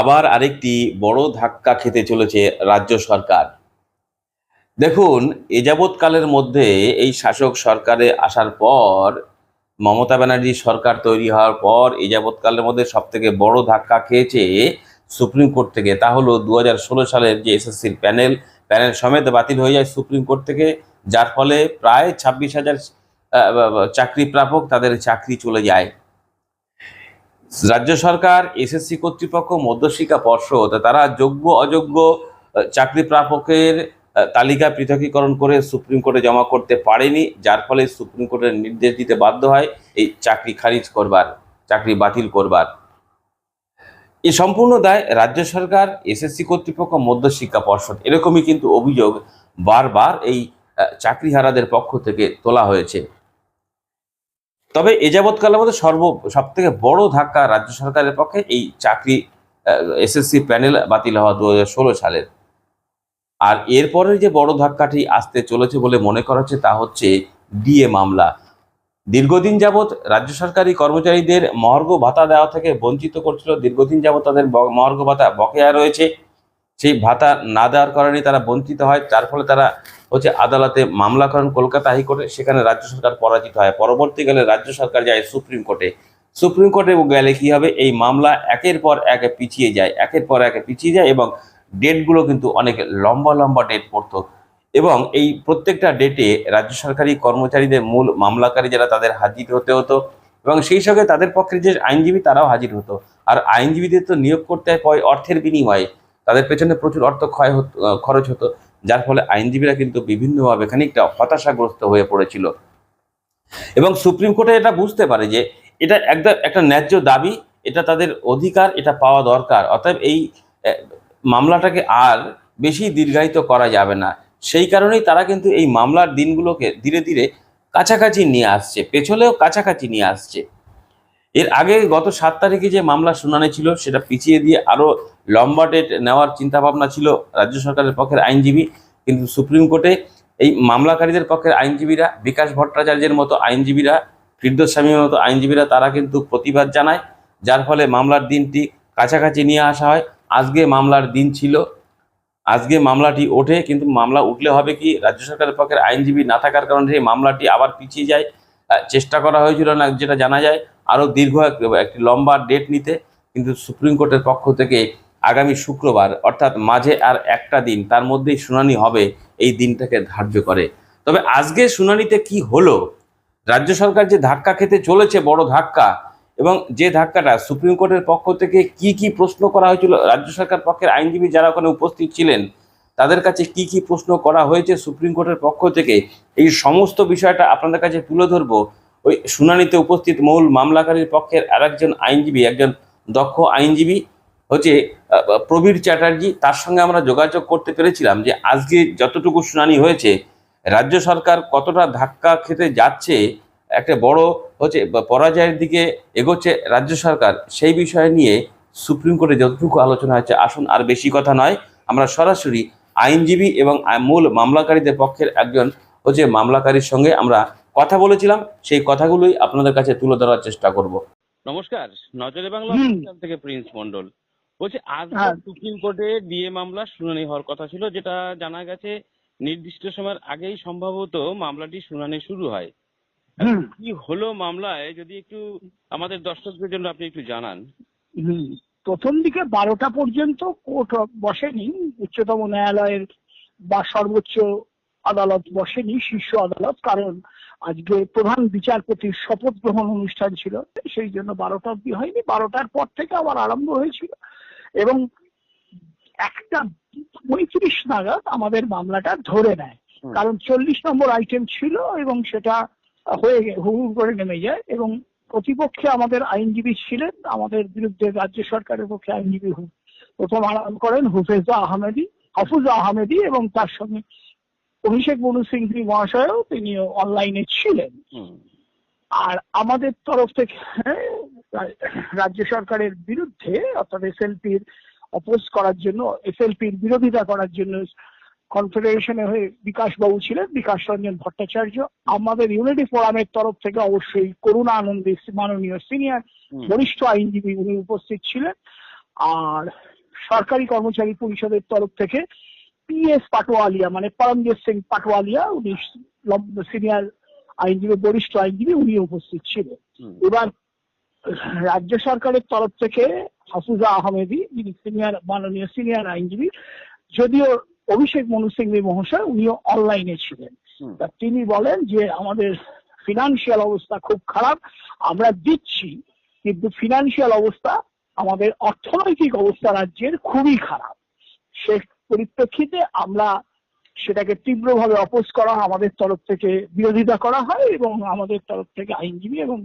আবার আরেকটি বড় ধাক্কা খেতে চলেছে রাজ্য সরকার। দেখুন, এ যাবৎকালের মধ্যে এই শাসক সরকারে আসার পর, মমতা ব্যানার্জি সরকার তৈরি হওয়ার পর এ যাবৎকালের মধ্যে সব থেকে বড় ধাক্কা খেয়েছে সুপ্রিম কোর্ট থেকে। তা হলো দু হাজার ষোলো সালের যে এসএসসির প্যানেল প্যানেল সমেত বাতিল হয়ে যায় সুপ্রিম কোর্ট থেকে, যার ফলে প্রায় ছাব্বিশ হাজার চাকরি প্রাপক তাদের চাকরি চলে যায়। রাজ্য সরকার এসএসসি কর্তৃপক্ষ, মধ্যশিক্ষা পর্ষদ, তারা যোগ্য, অযোগ্য চাকরি প্রাপকের তালিকা পৃথকীকরণ করে সুপ্রিম কোর্টে জমা করতে পারেনি, যার ফলে সুপ্রিম কোর্টের নির্দেশ দিতে বাধ্য হয় এই চাকরি খারিজ করবার, চাকরি বাতিল করবার। এই সম্পূর্ণ দায় রাজ্য সরকার এসএসসি কর্তৃপক্ষ, মধ্যশিক্ষা পর্ষদ। এরকমই কিন্তু অভিযোগ বারবার এই চাকরিহারাদের পক্ষ থেকে তোলা হয়েছে। তবে এ যাবৎকালের মধ্যে সর্ব সব থেকে বড় ধাক্কা রাজ্য সরকারের পক্ষে এই চাকরি এসএসসি প্যানেল বাতিল হওয়া দু হাজার ষোলো সালের। আর এরপরের যে বড় ধাক্কাটি আসতে চলেছে বলে মনে করা হচ্ছে তা হচ্ছে ডিএ মামলা। দীর্ঘদিন যাবৎ রাজ্য সরকারি কর্মচারীদের মহার্ঘ ভাতা দেওয়া থেকে বঞ্চিত করছিল। দীর্ঘদিন যাবৎ তাদের মহার্ঘ ভাতা বকেয়া রয়েছে। সেই ভাতা না দেওয়ার কারণে তারা বঞ্চিত হয়, যার ফলে তারা হচ্ছে আদালতে মামলা করেন কলকাতা হাইকোর্টে, সেখানে রাজ্য সরকার পরাজিত হয়। পরবর্তীকালে রাজ্য সরকার যায় সুপ্রিম কোর্টে। সুপ্রিম কোর্টে গেলে কি হবে? এই মামলা একের পর এক পিছিয়ে যায়, একের পর এক পিছিয়ে যায় এবং ডেটগুলো কিন্তু অনেক লম্বা লম্বা ডেট পড়তো। এবং এই প্রত্যেকটা ডেটে রাজ্য সরকারি কর্মচারীদের মূল মামলাকারী যারা তাদের হাজির হতে হতো এবং সেই সঙ্গে তাদের পক্ষে যে আইনজীবী তারাও হাজির হতো। আর আইনজীবীদের তো নিয়োগ করতে হয় অর্থের বিনিময়ে। তাদের পেছনে প্রচুর অর্থ ক্ষয় খরচ হতো, যার ফলে আইনজীবীরা কিন্তু বিভিন্নভাবে খানিকটা হতাশাগ্রস্ত হয়ে পড়েছিল। এবং সুপ্রিম কোর্টে এটা বুঝতে পারে যে এটা একদম একটা ন্যায্য দাবি, এটা তাদের অধিকার, এটা পাওয়া দরকার। অতএব এই মামলাটাকে আর বেশি দীর্ঘায়িত করা যাবে না। সেই কারণেই তারা কিন্তু এই মামলার দিনগুলোকে ধীরে ধীরে কাছাকাছি নিয়ে আসছে পেছলেও কাছাকাছি নিয়ে আসছে। এর আগে গত সাত তারিখে যে মামলা শুনানি ছিল, সেটা পিছিয়ে দিয়ে আরও লম্বা ডেট নেওয়ার চিন্তা ভাবনা ছিল রাজ্য সরকারের পক্ষের আইনজীবী, কিন্তু সুপ্রিম কোর্টে এই মামলাকারীদের পক্ষের আইনজীবীরা, বিকাশ ভট্টাচার্যের মতো আইনজীবীরা, ফিরদোস স্বামীর মতো আইনজীবীরা, তারা কিন্তু প্রতিবাদ জানায়, যার ফলে মামলার দিনটি কাছাকাছি নিয়ে আসা হয়। আজকে মামলার দিন ছিল। আজকে মামলাটি ওঠে, কিন্তু মামলা উঠলে হবে কি? রাজ্য সরকারের পক্ষের আইনজীবী না থাকার কারণে সেই মামলাটি আবার পিছিয়ে যায়। চেষ্টা করা হয়েছিল না, যেটা জানা যায়। আরও দীর্ঘ এক- একটি লম্বা ডেট নিতে, কিন্তু সুপ্রিম কোর্টের পক্ষ থেকে আগামী শুক্রবার, অর্থাৎ মাঝে আর একটা দিন, তার মধ্যেই শুনানি হবে, এই দিনটাকে ধার্য করে। তবে আজকে শুনানিতে কি হলো? রাজ্য সরকার যে ধাক্কা খেতে চলেছে, বড় ধাক্কা, এবং যে ধাক্কাটা সুপ্রিম কোর্টের পক্ষ থেকে কি কি প্রশ্ন করা হয়েছিল, রাজ্য সরকার পক্ষের আইনজীবী যারা ওখানে উপস্থিত ছিলেন, তাদের কাছে কি কি প্রশ্ন করা হয়েছে সুপ্রিম কোর্টের পক্ষ থেকে, এই সমস্ত বিষয়টা আপনাদের কাছে তুলে ধরবো। ওই শুনানিতে উপস্থিত মূল মামলাকারীর পক্ষের আরেকজন আইনজীবী, একজন দক্ষ আইনজীবী হচ্ছে প্রবীর চ্যাটার্জি তার সঙ্গে আমরা যোগাযোগ করতে পেরেছিলাম যে আজকে যতটুকু শুনানি হয়েছে রাজ্য সরকার কতটা ধাক্কা খেতে যাচ্ছে একটা বড় হচ্ছে পরাজয়ের দিকে এগোচ্ছে রাজ্য সরকার সেই বিষয় নিয়ে সুপ্রিম কোর্টে যতটুকু আলোচনা হয়েছে আসুন আর বেশি কথা নয়। আমরা সরাসরি আইনজীবী এবং মূল মামলাকারীদের পক্ষের একজন হচ্ছে মামলাকারীর সঙ্গে আমরা কথা বলেছিলাম সেই কথাগুলোই আপনাদের কাছে তুলে ধরার চেষ্টা করব। নমস্কার নজরে বাংলা থেকে প্রিন্স মন্ডল বলছি আজকে হ্যাঁ। সুপ্রিম কোর্টে ডিএ মামলা শুনানি হওয়ার কথা ছিল যেটা জানা গেছে নির্দিষ্ট সময়ের আগেই সম্ভবত মামলাটি শুনানি শুরু হয় কি হলো মামলায় যদি একটু আমাদের দর্শকদের জন্য আপনি একটু জানান হুম। প্রথম দিকে বারোটা পর্যন্ত কোর্ট বসেনি উচ্চতম ন্যায়ালয়ের বা সর্বোচ্চ আদালত বসেনি শীর্ষ আদালত কারণ আজকে প্রধান বিচারপতির শপথ গ্রহণ অনুষ্ঠান ছিল সেই জন্য বারোটা অব্দি হয়নি বারোটার পর থেকে আবার আরম্ভ হয়েছিল এবং একটা পঁয়ত্রিশ নাগাদ আমাদের মামলাটা ধরে নেয়। কারণ চল্লিশ নম্বর আইটেম ছিল এবং সেটা হয়ে হু করে নেমে যায় এবং প্রতিপক্ষে আমাদের আইনজীবী ছিলেন আমাদের বিরুদ্ধে রাজ্য সরকারের পক্ষে আইনজীবী হু- প্রথম আরাম করেন হুফেজা আহমেদি হাফুজা আহমেদি এবং তার সঙ্গে অভিষেক মনু সিংভি মহাশয়ও তিনি অনলাইনে ছিলেন। আর আমাদের তরফ থেকে রা- রাজ্য সরকারের বিরুদ্ধে অর্থাৎ এসএলপির অপোজ করার জন্য এসএলপির বিরোধিতা করার জন্য কনফেডারেশনে হয়ে বিকাশ বাবু ছিলেন বিকাশ রঞ্জন ভট্টাচার্য। আমাদের ইউনিটি ফোরামের তরফ থেকে অবশ্যই করুণা আনন্দী মাননীয় সিনিয়র বরিষ্ঠ আইনজীবী উনি উপস্থিত ছিলেন। আর সরকারি কর্মচারী পরিষদের তরফ থেকে পিএস পাটোয়ালিয়া মানে পরমজিৎ সিং পাটোয়ালিয়া উনি সিনিয়র আইনজীবী বরিষ্ঠ আইনজীবী উনি উপস্থিত ছিলেন। এবার রাজ্য সরকারের তরফ থেকে হাফিজা আহমেদি যিনি সিনিয়র মাননীয় সিনিয়র আইনজীবী যদিও অভিষেক মনু সিংভি মহাশয় উনিও অনলাইনে ছিলেন। তা তিনি বলেন যে আমাদের ফিনান্সিয়াল অবস্থা খুব খারাপ আমরা দিচ্ছি কিন্তু ফিনান্সিয়াল অবস্থা আমাদের অর্থনৈতিক অবস্থা রাজ্যের খুবই খারাপ। সে পরিপ্রেক্ষিতে আমরা সেটাকে তীব্রভাবে অপোজ করা হয়, আমাদের তরফ থেকে বিরোধিতা করা হয় এবং আমাদের তরফ থেকে আইনজীবী এবং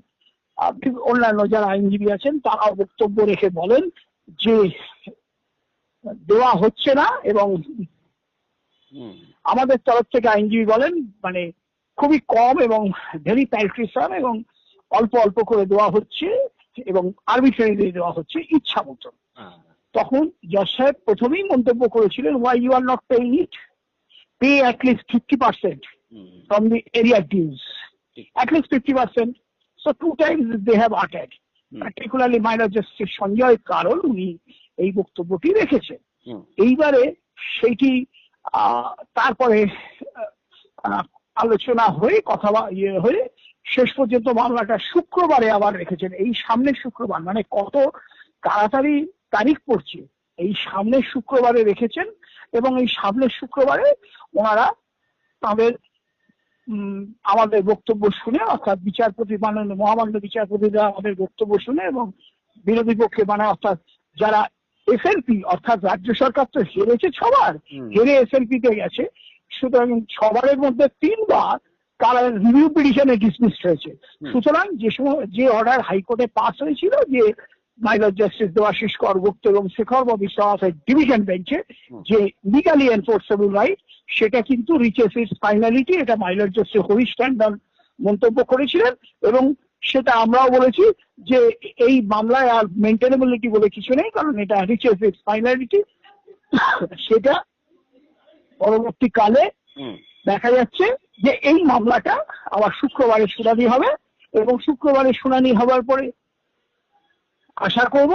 অন্যান্য যারা আইনজীবী আছেন তারাও বক্তব্য রেখে বলেন যে দেওয়া হচ্ছে না এবং আমাদের তরফ থেকে আইনজীবী বলেন মানে খুবই কম এবং ভেরি প্যালট্রিসাম এবং অল্প অল্প করে দেওয়া হচ্ছে এবং আরবিট্রারি দেওয়া হচ্ছে ইচ্ছা মতো হ্যাঁ। তখন জজ সাহেব প্রথমেই মন্তব্য করেছিলেন why you are not paying it pay at least fifty percent hmm. from the area dues. ঠিক। At least 50%. So two times they have uttered. Hmm. Particularly minor justice Sanjay কারণ উনি এই বক্তব্যটি রেখেছেন। এইবারে সেইটি তারপরে আলোচনা হয়ে কথা ইয়ে হয়ে শেষ পর্যন্ত মামলাটা শুক্রবারে আবার রেখেছেন এই সামনের শুক্রবার মানে কত তাড়াতাড়ি তারিখ পড়ছে এই সামনের শুক্রবারে রেখেছেন এবং এই সামনের শুক্রবারে ওনারা তাদের আমাদের বক্তব্য শুনে অর্থাৎ বিচারপতি মাননীয় মহামান্য বিচারপতিরা আমাদের বক্তব্য শুনে এবং বিরোধী পক্ষে মানে অর্থাৎ যারা এসএলপি অর্থাৎ রাজ্য সরকার তো হেরেছে ছবার। হেরে এসএলপি তে গেছে। সুতরাং ছবারের মধ্যে তিনবার তারা রিভিউ পিটিশনে ডিসমিস হয়েছে। সুতরাং যে সময় যে অর্ডার হাইকোর্টে পাস হয়েছিল যে মাইনর জাস্টিস দেবাশিস করগুপ্ত এবং শেখর ববি সহাফের ডিভিশন বেঞ্চে যে লিগালি এনফোর্সেবল রাইট সেটা কিন্তু রিচেস ইস ফাইনালিটি এটা মাইনর জাস্টিস হরিশ ট্যান্ডন মন্তব্য করেছিলেন এবং সেটা আমরাও বলেছি যে এই মামলায় আর মেনটেনেবিলিটি বলে কিছু নেই কারণ এটা রিচেস ইস ফাইনালিটি সেটা পরবর্তীকালে দেখা যাচ্ছে যে এই মামলাটা আবার শুক্রবারে শুনানি হবে এবং শুক্রবারে শুনানি হবার পরে আশা করব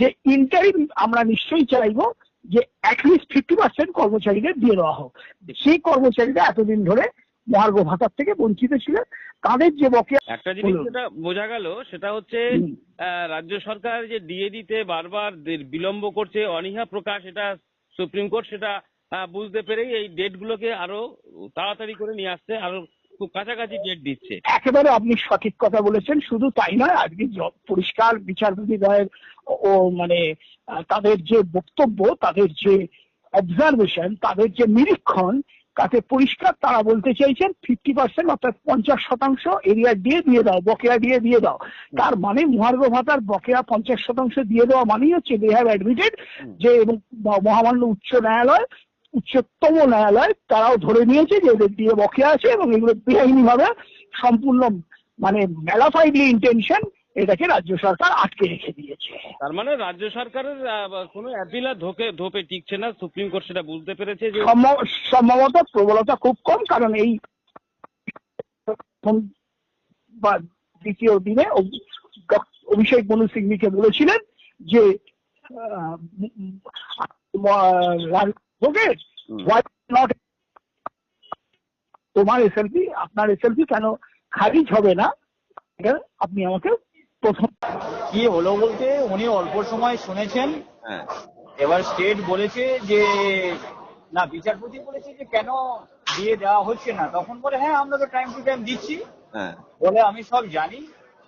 যে ইন্টারিম আমরা নিশ্চয়ই চাইব যে অ্যাটলিস্ট ফিফটি পার্সেন্ট কর্মচারীদের দিয়ে দেওয়া হোক। সেই কর্মচারীরা এতদিন ধরে মহার্ঘ ভাতার থেকে বঞ্চিত ছিলেন। তাদের যে বকেয়া একটা জিনিস যেটা বোঝা গেল সেটা হচ্ছে রাজ্য সরকার যে ডিএ দিতে বারবার বিলম্ব করছে অনীহা প্রকাশ এটা সুপ্রিম কোর্ট সেটা বুঝতে পেরেই এই ডেট গুলোকে আরও তাড়াতাড়ি করে নিয়ে আসছে। আরও খুব কাছাকাছি ডেট দিচ্ছে। একেবারে আপনি সঠিক কথা বলেছেন শুধু তাই নয় আজকে পরিষ্কার বিচারপতি দ্বয়ের ও মানে তাদের যে বক্তব্য তাদের যে অবজারভেশন তাদের যে নিরীক্ষণ তাতে পরিষ্কার তারা বলতে চাইছেন ফিফটি পার্সেন্ট অর্থাৎ পঞ্চাশ শতাংশ এরিয়া দিয়ে দিয়ে দাও বকেয়া দিয়ে দিয়ে দাও। তার মানে মহার্ঘ ভাতার বকেয়া পঞ্চাশ শতাংশ দিয়ে দেওয়া মানেই হচ্ছে দে হ্যাভ অ্যাডমিটেড যে এবং মহামান্য উচ্চ ন্যায়ালয় উচ্চতম ন্যায়ালয় তারাও ধরে নিয়েছে যে এদের দিয়ে বকেয়া আছে এবং এগুলো বেআইনি ভাবে সম্পূর্ণ মানে ম্যালাফাইডলি ইন্টেনশন এটাকে রাজ্য সরকার আটকে রেখে দিয়েছে তার মানে রাজ্য সরকারের কোনো অ্যাপিল আর ধোপে ধোপে টিকছে না সুপ্রিম কোর্ট সেটা বুঝতে পেরেছে যে সম্ভব- সম্ভবত প্রবলতা খুব কম কারণ এই বা দ্বিতীয় দিনে অভিষেক মনু সিংভিকে বলেছিলেন যে ওকে why not? তোমার এসএলপি আপনার এসএলপি কেন খারিজ হবে না? আপনি আমাকে প্রথম কি হলো বলতে? উনি অল্প সময় শুনেছেন। হ্যাঁ। এবার স্টেট বলেছে যে না বিচারপতি বলেছে যে কেন দিয়ে দেওয়া হচ্ছে না। তখন বলে হ্যাঁ আমরা তো টাইম টু টাইম দিচ্ছি। হ্যাঁ। বলে আমি সব জানি।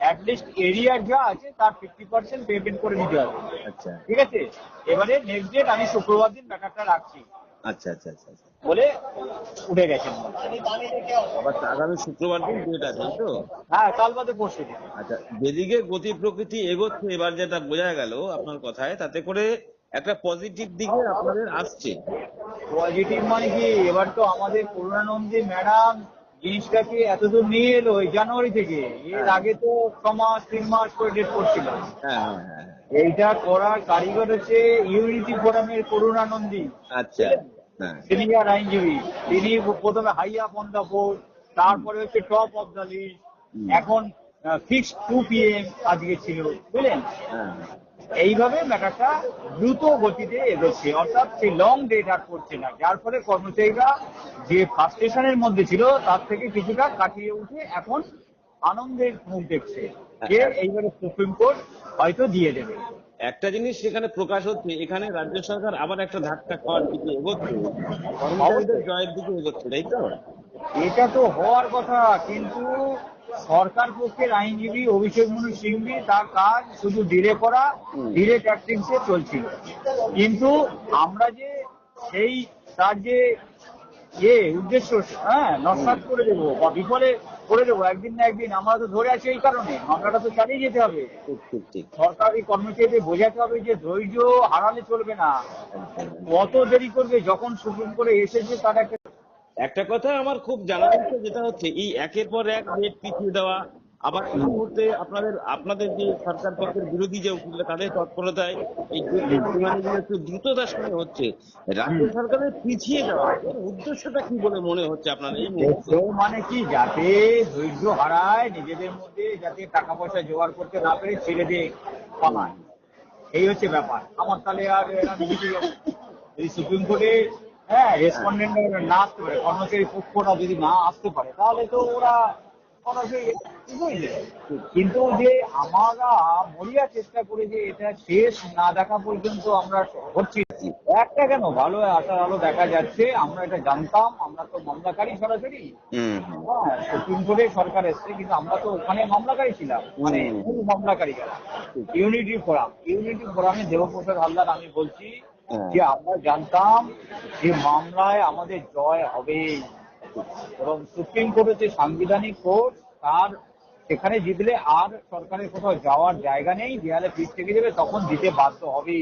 অ্যাটলিস্ট এরিয়ার যা আছে তার ফিফটি পার্সেন্ট পেমেন্ট করে দিতে হবে। আচ্ছা। ঠিক আছে? এবারে নেক্সট ডেট আমি শুক্রবার দিন ব্যাপারটা রাখছি। আচ্ছা আচ্ছা আচ্ছা আচ্ছা। বলে উঠে গেছেন আবার আগামী শুক্রবার দিন ডেট আছে তো? হ্যাঁ কাল বাদে পরশু আচ্ছা যেদিকে গতি প্রকৃতি এগোচ্ছে এবার যেটা বোঝা গেল আপনার কথায় তাতে করে একটা পজিটিভ দিকে আপনাদের আসছে। পজিটিভ মানে কি? এবার তো আমাদের করুণানন্দী ম্যাডাম জিনিসটাকে এতদূর নিয়ে এলো? এই জানুয়ারি থেকে। এর আগে তো ছ মাস তিন মাস করে ডেট করছিল। হ্যাঁ হ্যাঁ হ্যাঁ। হ্যাঁ। এইটা করার কারিগর হচ্ছে ইউনিটি ফোরামের করুণানন্দী আচ্ছা হ্যাঁ। সিনিয়র আইনজীবী। তিনি প্রথমে high up on the board তারপরে হচ্ছে টপ অফ দ্য লিস্ট এখন ফিক্সড টু পি এম আজকে ছিল। বুঝলেন? হ্যাঁ। এইভাবে ম্যাটারটা দ্রুত গতিতে এগোচ্ছে অর্থাৎ সেই লং ডেট আর করছে না। যার ফলে কর্মচারীরা যে ফ্রাস্ট্রেশনের মধ্যে ছিল তার থেকে কিছুটা কাটিয়ে উঠে এখন আনন্দের মুখ দেখছে যে এইবারে সুপ্রিম কোর্ট হয়তো দিয়ে দেবে। একটা জিনিস সেখানে প্রকাশ হচ্ছে এখানে রাজ্য সরকার আবার একটা ধাক্কা খাওয়ার দিকে এগোচ্ছে। কর্মচারীদের জয়ের দিকে এগোচ্ছে তাই তো? এটা তো হওয়ার কথা কিন্তু সরকার পক্ষের আইনজীবী অভিষেক মনু সিংভি তার কাজ শুধু ডিলে করা। ডিলে ট্যাক্টিক্সে চলছিল। কিন্তু আমরা যে সেই তার যে ইয়ে উদ্দেশ্য হ্যাঁ নস্বাত করে দেবো বা বিফলে করে দেবো একদিন না একদিন আমরা তো ধরে আছি এই কারণে মামলাটা তো চালিয়ে যেতে হবে। সরকারি কর্মচারীদের বোঝাতে হবে যে ধৈর্য হারালে চলবে না। কত দেরি করবে যখন সুপ্রিম কোর্টে এসেছে তার একটা একটা কথা আমার খুব জানা আছে, যেটা হচ্ছে এই একের পর এক ডেট পিছিয়ে দেওয়া, আবার এই মুহূর্তে আপনাদের আপনাদের যে সরকার পক্ষের বিরোধী যে উকিলরা, তাদের তৎপরতায় এই একটু দ্রুততার সঙ্গে হচ্ছে, রাজ্য সরকারের পিছিয়ে দেওয়া এর উদ্দেশ্যটা কি বলে মনে হচ্ছে আপনার এই মুহূর্তে? মানে কি, যাতে ধৈর্য হারায় নিজেদের মধ্যে, যাতে টাকা পয়সা জোগাড় করতে না পেরে ছেড়ে দিয়ে পালায়। এই হচ্ছে ব্যাপার। আমার তাহলে আর যদি সুপ্রিম কোর্টে হ্যাঁ রেসপন্ডেন্ট না আসতে পারে। কর্মচারী পক্ষরা যদি না আসতে পারে তাহলে তো ওরা কিন্তু যে আমরা মরিয়া চেষ্টা করে যে এটা শেষ না দেখা পর্যন্ত আমরা হচ্ছি। একটা কেন? ভালো আসার আলো দেখা যাচ্ছে আমরা এটা জানতাম আমরা তো মামলাকারী সরাসরি। হ্যাঁ সুপ্রিম কোর্টে সরকার এসছে কিন্তু আমরা তো ওখানে মামলাকারী ছিলাম। মানে মামলাকারী যারা। ইউনিটি ফোরাম ইউনিটি ফোরামে দেবপ্রসাদ হালদার আমি বলছি। যে আমরা জানতাম যে মামলায় আমাদের জয় হবে এবং সুপ্রিম কোর্টের যে সাংবিধানিক কোর্ট, তার সেখানে জিতলে আর সরকারের কোথাও যাওয়ার জায়গা নেই, দেয়ালে পিঠ থেকে যাবে, তখন দিতে বাধ্য হবে